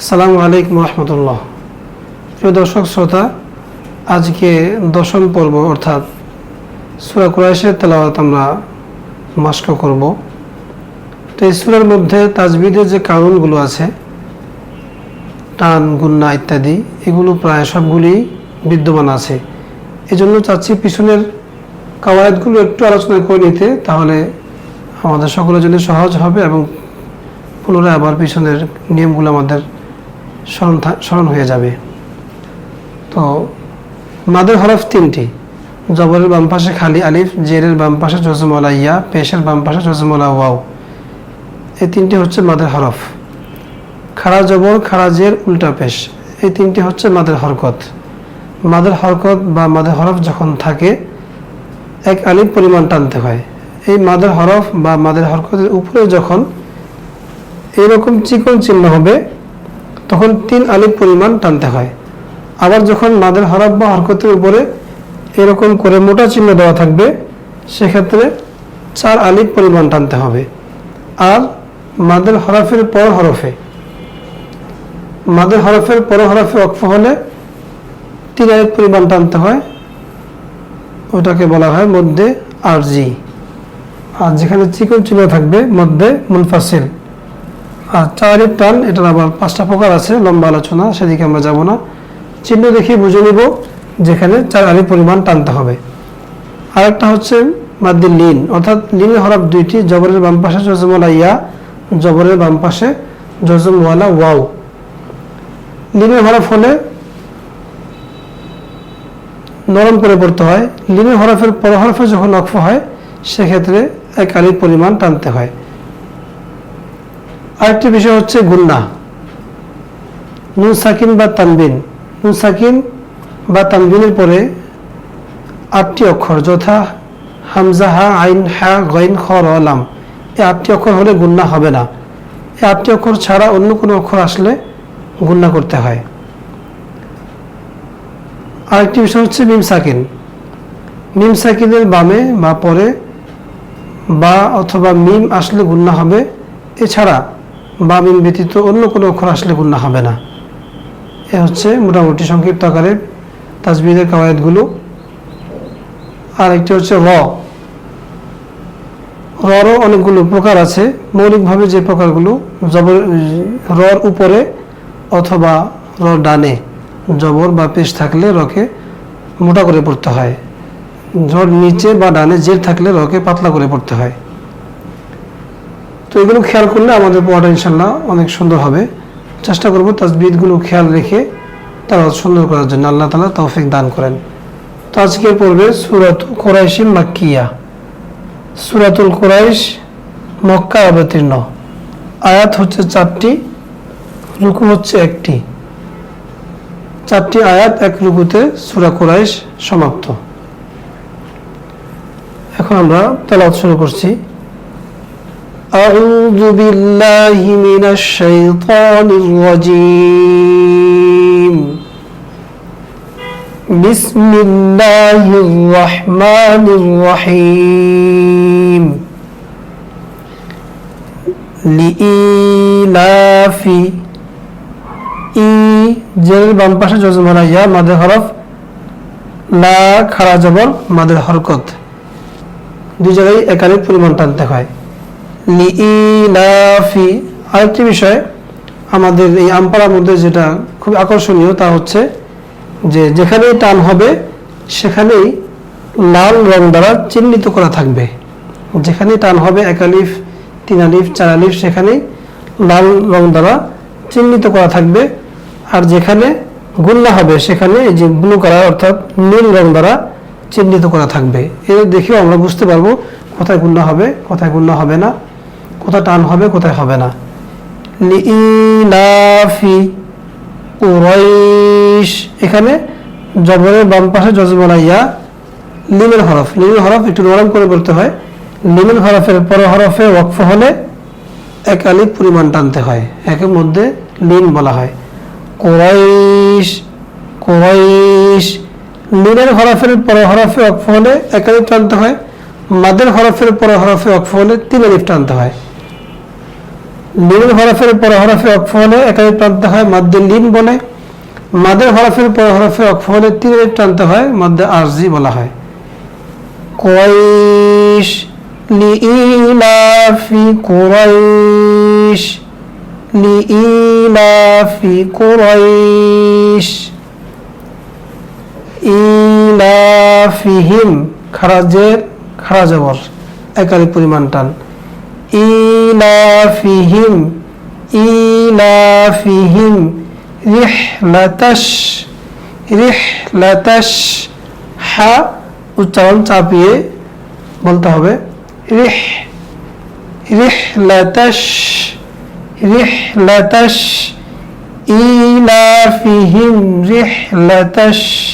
আসসালামু আলাইকুম রহমতুল্লাহ। প্রিয় দর্শক, শ্রোতা, আজকে দশম পর্ব, অর্থাৎ সুরা কুরাইশের তেলাওয়াত আমরা মাস্ক করব। তো এই সুরার মধ্যে তাজবিদের যে কারণগুলো আছে, টান, গুন্না ইত্যাদি, এগুলো প্রায় সবগুলি বিদ্যমান আছে। এজন্য চাচ্ছি পিছনের কাওয়ায়তগুলো একটু আলোচনা করে নিতে, তাহলে আমাদের সকলের জন্য সহজ হবে এবং পুনরায় আবার পিছনের নিয়মগুলো আমাদের স্মরণ স্মরণ হয়ে যাবে। তো মাদের হরফ তিনটি। জবরের বাম পাশে খালি আলিফ, জেরের বাম পাশে জজমলা ইয়া, পেশের বাম পাশে জজমলা ওয়াও। এই তিনটি হচ্ছে মাদের হরফ। খাড়া জবর, খাড়া জের, উল্টা পেশ। এই তিনটি হচ্ছে মাদের হরকত। মাদের হরকত বা মাদের হরফ যখন থাকে, এক আলিফ পরিমাণ টানতে হয়। এই মাদের হরফ বা মাদের হরকতের উপরে যখন এইরকম চিকন চিহ্ন হবে তখন তিন আলিফ পরিমাণ টানতে হয়। আবার যখন মাদের হরফ বা হরকতের উপরে এরকম করে মোটা চিহ্ন দেওয়া থাকবে, সেক্ষেত্রে চার আলিফ পরিমাণ টানতে হবে। আর মাদের হরফের পর হরফে, মাদের হরফের পর হরফে অক্ষ হলে তিন আলিফ পরিমাণ টানতে হয়। ওটাকে বলা হয় মধ্যে আরজি। আর যেখানে চিকন চিহ্ন থাকবে, মধ্যে মুনফাসিল। আর চারের টান, এটার আবার পাঁচটা প্রকার আছে, লম্বা আলোচনা, সেদিকে আমরা যাব না। চিহ্ন দেখে বুঝে নিব যেখানে চার আলি পরিমাণ টানতে হবে। আরেকটা হচ্ছে মাদ্দির লিন, অর্থাৎ লিনের হরফ দুইটি, জবরের বাম পাশে জজমওয়ালা ইয়া, জবরের বাম পাশে জজমওয়ালা ওয়াও। লিনের হরফ হলে নরম করে পড়তে হয়। লিনের হরফের পর হরফে যখন অক্ষ হয়, সেক্ষেত্রে এক আলির পরিমাণ টানতে হয়। আরেকটি বিষয় হচ্ছে গুন্না। নুন সাকিন বা তানবিন। নুন সাকিন বা তানবিনের পরে আটটি অক্ষর, যথা হামজা, হা, আইন হা গইন, খ, র, লাম। এই আটটি অক্ষর হলে গুন্না হবে না। এই আটটি অক্ষর ছাড়া অন্য কোনো অক্ষর আসলে গুন্না করতে হয়। আরেকটি বিষয় হচ্ছে মিম সাকিন। মিম সাকিনের বামে বা পরে বা অথবা মিম আসলে গুন্না হবে। এছাড়া বা মিম ব্যতীত অন্য কোনো অক্ষর আসলে গুন্না হবে না। এ হচ্ছে মোটামুটি সংক্ষিপ্ত আকারে তাজবিদের কাওয়ায়তগুলো আর একটি হচ্ছে র। ররও অনেকগুলো প্রকার আছে। মৌলিকভাবে যে প্রকারগুলো জবর রর উপরে অথবা র ডানে, জবর বা পেশ থাকলে রকে মোটা করে পড়তে হয়। ঝড় নিচে বা ডানে জের থাকলে রকে পাতলা করে পড়তে হয়। তো এগুলো খেয়াল করলে আমাদের পড়াটা ইনশাল্লাহ অনেক সুন্দর হবে। চেষ্টা করব তাজবিদগুলো খেয়াল রেখে তারা সুন্দর করার জন্য। আল্লাহ তালা তৌফিক দান করেন। তো আজকের পড়বে সুরাত কোরাইশি মাক্কিয়া। সুরাতুল কোরাইশ মক্কা অবতীর্ণ। আয়াত হচ্ছে চারটি, রুকু হচ্ছে একটি। চারটি আয়াত এক রুকুতে সুরা কোরাইশ সমাপ্ত। এখন আমরা তেলাওয়াত শুরু করছি। أعوذ بالله من الشيطان الرجيم بسم الله الرحمن الرحيم لإيلاف ই জের বাম পাশে জজমানা ইয়া মাদের হরফ লা খাড়া জবর মাদের হরকত দুই জায়গায় একাধিক পরিমাণ টানতে হয় লিইলাফি। আরেকটি বিষয়, আমাদের এই আমপাড়ার মধ্যে যেটা খুব আকর্ষণীয় তা হচ্ছে যে যেখানেই টান হবে, সেখানেই লাল রং দ্বারা চিহ্নিত করা থাকবে। যেখানেই টান হবে, এক আলিফ, তিন আলিফ, চার আলিফ, সেখানেই লাল রং দ্বারা চিহ্নিত করা থাকবে। আর যেখানে গুন্না হবে, সেখানে এই যে ব্লু কালার অর্থাৎ নীল রং দ্বারা চিহ্নিত করা থাকবে। এ দেখেও আমরা বুঝতে পারব কোথায় গুন্না হবে, কোথায় গুন্না হবে না। কোথায় টান হবে, কোথায় হবে না। লিইলাফি কুরাইশ, এখানে জবরের বাম পাশে জজবলা ইয়া লিমের হরফ। লিমের হরফ একটু নরম করে বলতে হয়। লিমের হরফের পর হরফে ওয়াকফ হলে এক আলিফ পরিমাণ টানতে হয়। একের মধ্যে লিন বলা হয়। কোরাইশ কোরাইশ লিনের হরফের পর হরফে অক্ষ হলে এক আলিফ টানতে হয়। মাদের হরফের পর হরফে অক্ষ হলে তিন আলিফ টানতে হয়। লিমের হরফের পর হরফে অক্ষ হলে একাধিক প্রান্ত হয় মাদ্দে লিম বলে। মাদের হরফের পর হরফে অক্ষ হলে তিনের প্রান্ত হয় মাদ্দে আরজি বলা হয়। কয়েশ লিইলাফি কুরাইশ লিইলাফি কুরাইশ, ইলাফিহিম, খারাজের খারাজাবর একাধিক পরিমাণ টান। ইলাফিহিম ইলাফিহিম রিহলাতাশ রিহলাতাশ হা উচ্চারণ চাপিয়ে বলতে হবে। রিহ, রিহলাতাশ রিহলাতাশ। ইলাফিহিম, রিহলাতাশ।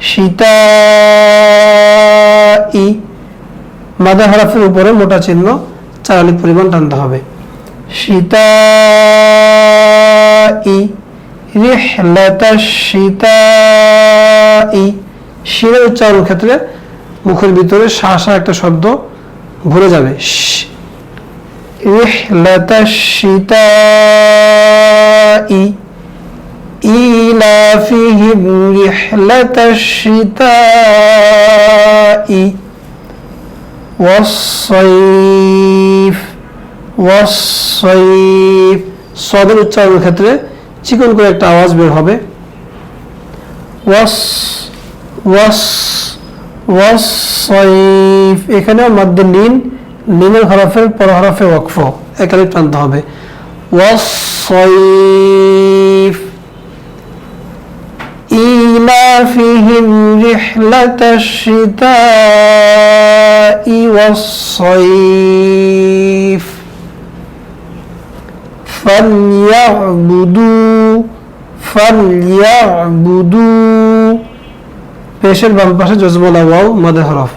শীতাই। মাদা হরফের উপরে মোটা চিহ্ন। চারালিক পরিমাণ টানতে হবে শীতাই রিহলাতাশ শীতাই শিরের উচ্চারণ ক্ষেত্রে মুখের ভিতরে শাসা একটা শব্দ ভরে যাবে রিহলাতাশ শীতাই إيلافهم رحلة الشتاء والصيف والصيف সদের উচ্চারণের ক্ষেত্রে চিকন করে একটা আওয়াজ বের হবে ওয়াস ওয়াস ওয়াসইফ এখানেও মধ্যে লিন লিনের হরফের পর হরফে ওয়াকফ একাধিক টানতে হবে ওয়াসইফ إيلافهم رحلة الشتاء والصيف فليعبدوا فليعبدوا পেশের বাম পাশে জজবলা ওয়াও মাদে হরফ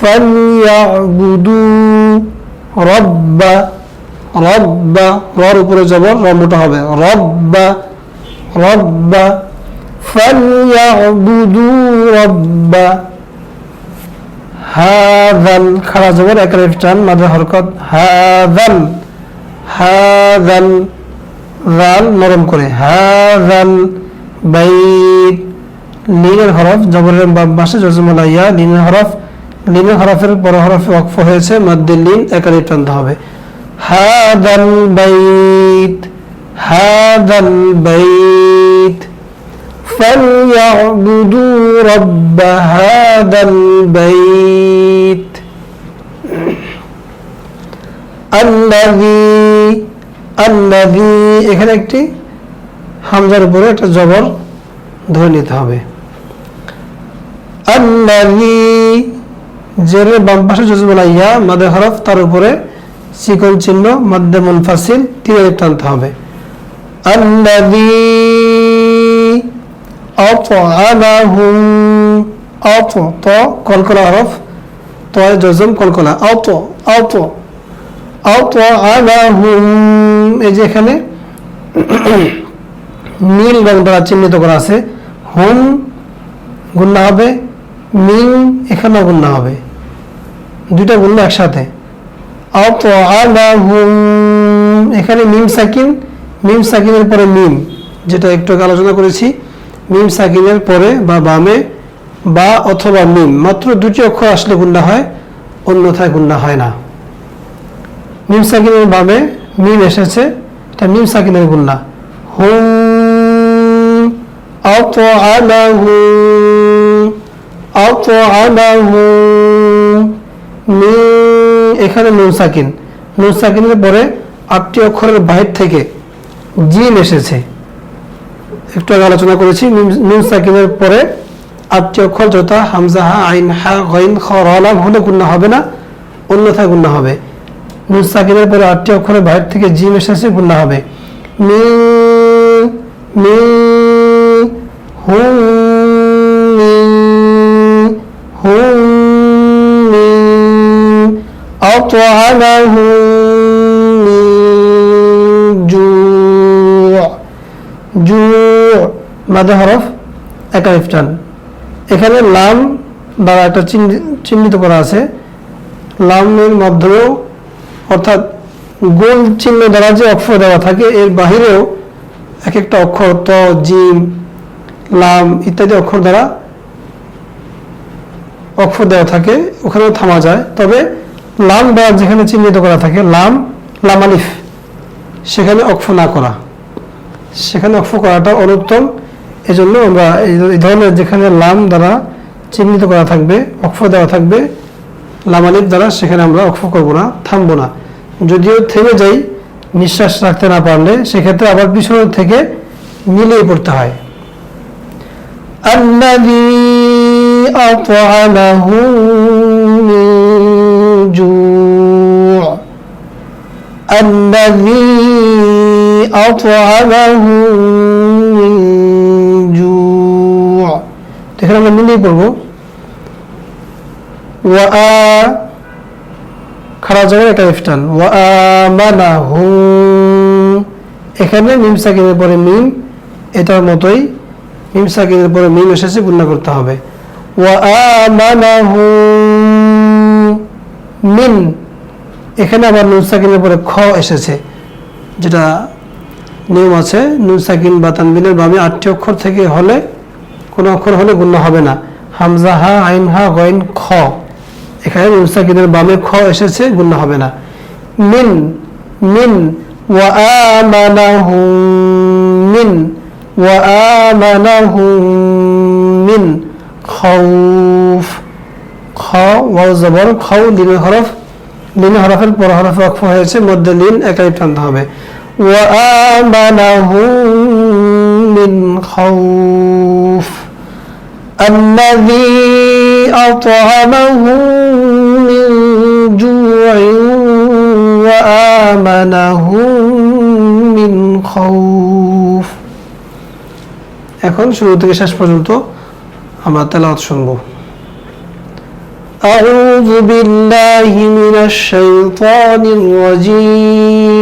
فليعبدوا رب رب রর উপরে জবর র মোটা হবে রব্ব রব্ব فليعبدوا رب হাদাল খাড়া জবর, এক রেফ টান মাদের হরকত হাদাল হাদাল জাল নরম করে হাদাল বাইত, লিনের হরফ, জবরের বাম মাসে জজমলাইয়া লিনের হরফ, লিনের হরফের বড় হরফে ওয়াকফ হয়েছে মাদ্দিল লিন, এক রেফ টানতে হবে। হাদাল বাইত হাদাল বাইত فليعبدوا رب هذا البيت الذي الذي এখানে একটি হামজার উপরে একটা জবর ধরে নিতে হবে আল্লাহি জেরের বাম পাশে জজবলা ইয়া মাদে হরফ তার উপরে চিকন চিহ্ন মধ্যে মুনফাসিল তীরে টানতে হবে আল্লাহি أطعمهم أط ط কলকলা হরফ তয় জজম কলকলা أط أط أطعمهم এই যে এখানে নীল রং দ্বারা চিহ্নিত করা আছে হুম গুন্না হবে মিং এখানেও গুন্না হবে দুইটা গুন্না একসাথে أطعمهم এখানে মিম সাকিন মিম সাকিনের পরে মিম যেটা একটু আগে আলোচনা করেছি মিম সাকিনের পরে বা বামে, বা অথবা মিম, মাত্র দুটি অক্ষর আসলে গুন্ডা হয়, অন্যথায় গুন্ডা হয় না। মিম সাকিনের বামে, মিম এসেছে, এটা মিম সাকিনের গুন্ডা এখানে নুন সাকিন। নুন সাকিনের পরে আটটি অক্ষরের বাহির থেকে জিন এসেছে। একটু আগে আলোচনা করেছি নুন- নুন সাকিনের পরে আটটি অক্ষর যথা হামজা হা আইন হা গইন খ রলাম হলে গুন্না হবে না অন্যথায় গুন্না হবে নুন সাকিনের পরে আটটি অক্ষরের বাইরে থেকে জিম এসেছে গুন্না হবে মি মি হুম মি, হুম মি, أطعمهم من جوع জু মাদে হরফ একালিফ টান এখানে লাম দ্বারা একটা চিহ্নি- চিহ্নিত করা আছে। লামের মাধ্যমেও অর্থাৎ গোল চিহ্ন দ্বারা যে অক্ষর দেওয়া থাকে, এর বাহিরেও এক একটা অক্ষর ত, জিম, লাম ইত্যাদি অক্ষর দ্বারা অক্ষর দেওয়া থাকে, ওখানেও থামা যায়। তবে লাম দ্বারা যেখানে চিহ্নিত করা থাকে, লাম লাম আলিফ, সেখানে অক্ষ না করা। সেখানে অক্ষ করাটা অনুত্তম। এজন্য আমরা এই এই ধরনের যেখানে লাম দ্বারা চিহ্নিত করা থাকবে অক্ষ দেওয়া থাকবে লাম আলিফ দ্বারা সেখানে আমরা অক্ষ করব না থামবো না যদিও থেমে যাই নিঃশ্বাস রাখতে না পারলে সেক্ষেত্রে আবার পিছনের থেকে মিলিয়ে পড়তে হয় الذي أطعمه এখানে আমরা মিলিয়ে পড়ব। ওয়া খারাপ জায়গায় একটা ইফটান ওয়া আমানাহু এখানে মিম সাকিনের পরে মিম, এটার মতোই মিম সাকিনের পরে মিম এসেছে, গুণনা করতে হবে। ওয়া আমানাহু মিন এখানে আবার নুন সাকিনের পরে খ এসেছে, যেটা নিয়ম আছে, নুন সাকিন বা তানবিনের বামে আটটি অক্ষর থেকে হলে কোনো অক্ষর হলে গুণ হবে না হামজা হা আইন হা গইন খ এখানে নুন সাকিনের বামে খ এসেছে গুণ হবে না মিন মিন ওয়া আমানাহুম মিন ওয়া আমানাহুম মিন খাউফ খ ওয়াও জবর খাউ লিনের হরফ লিন হরফের পর হরফে অক্ষ হয়েছে মধ্যে লিন একাই টানতে হবে وآمنهم من خوف الذي أطعمهم من جوع وآمنهم من خوف এখন শুরু থেকে শেষ পর্যন্ত আমরা তেলাওয়াত শুনবো أعوذ بالله من الشيطان الرجيم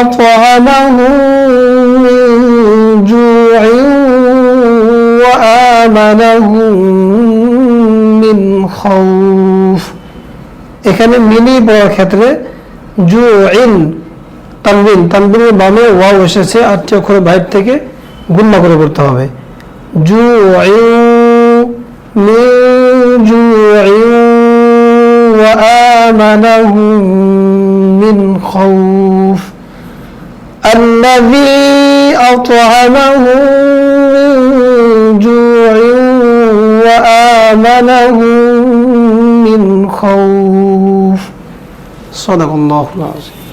أطعمهم من جوع وآمنهم من خوف এখানে মিলি পড়ার ক্ষেত্রে জু ইন তানবিন তানবিনের বামে ওয়াও এসেছে আটটি অক্ষরের বাইর থেকে গুণনা করে করতে হবে জু من جوع وآمنهم من خوف الذي أطعمهم من جوع وآمنهم من خوف. صدق الله العظيم.